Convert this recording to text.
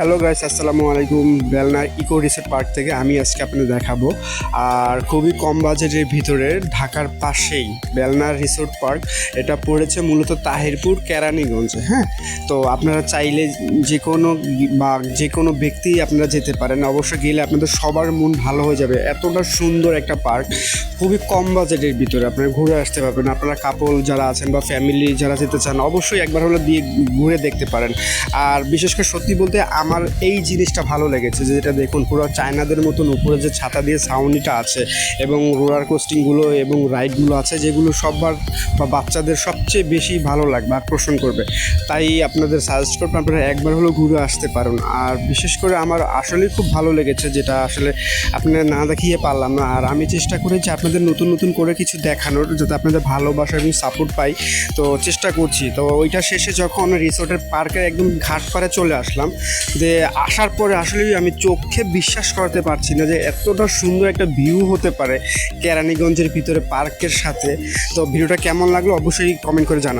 Hello guys, আসসালামু আলাইকুম। বেলনা eco resort park থেকে আমি আজকে আপনাদের দেখাবো। আর খুবই কম বাজেটের ভিতরে ঢাকার পাশেই বেলনা রিসোর্ট পার্ক। এটা পড়েছে মূলত তাহিরপুর, কেরানীগঞ্জে হ্যাঁ? তো আপনারা চাইলে যে কোনো বা যে কোনো ব্যক্তি আপনারা যেতে পারেন। অবশ্যই গেলে আপনাদের সবার মন ভালো হয়ে যাবে। এতটা সুন্দর একটা পার্ক। খুবই কম বাজেটের ভিতরে আপনারা ঘুরে আসতে পারবেন। আপনারা কাপল যারা আছেন বা ফ্যামিলি যারা যেতে চান, অবশ্যই একবার হলে দিয়ে ঘুরে দেখতে পারেন। আর বিশেষ করে সত্যি বলতে আমার এই জিনিসটা ভালো লেগেছে যেটা দেখুন, পুরো চায়নাদের মতন উপরে যে ছাতা দিয়ে ছাউনিটা আছে এবং রোলার কোস্টিংগুলো এবং রাইডগুলো আছে, যেগুলো সবার বা বাচ্চাদের সবচেয়ে বেশি ভালো লাগবে, আকর্ষণ করবে। তাই আপনাদের সাজেস্ট করব, আপনারা একবার হলেও ঘুরে আসতে পারেন। আর বিশেষ করে আমার আসলেই খুব ভালো লেগেছে যেটা আসলে আপনারা না দেখিয়ে পারলাম না। আর আমি চেষ্টা করেছি আপনাদের নতুন নতুন করে কিছু দেখানোর যাতে আপনাদের ভালোবাসা এবং সাপোর্ট পাই। তো চেষ্টা করছি। তো ওইটা শেষে যখন রিসোর্টের পার্কের একদম ঘাট পাড়ে চলে আসলাম যে আসার পরে আসলেই আমি চোখে বিশ্বাস করতে পারছি না যে এতটা সুন্দর একটা ভিউ হতে পারে কেরানীগঞ্জের ভিতরে পার্কের সাথে। তো ভিডিওটা কেমন লাগল অবশ্যই কমেন্ট করে জানান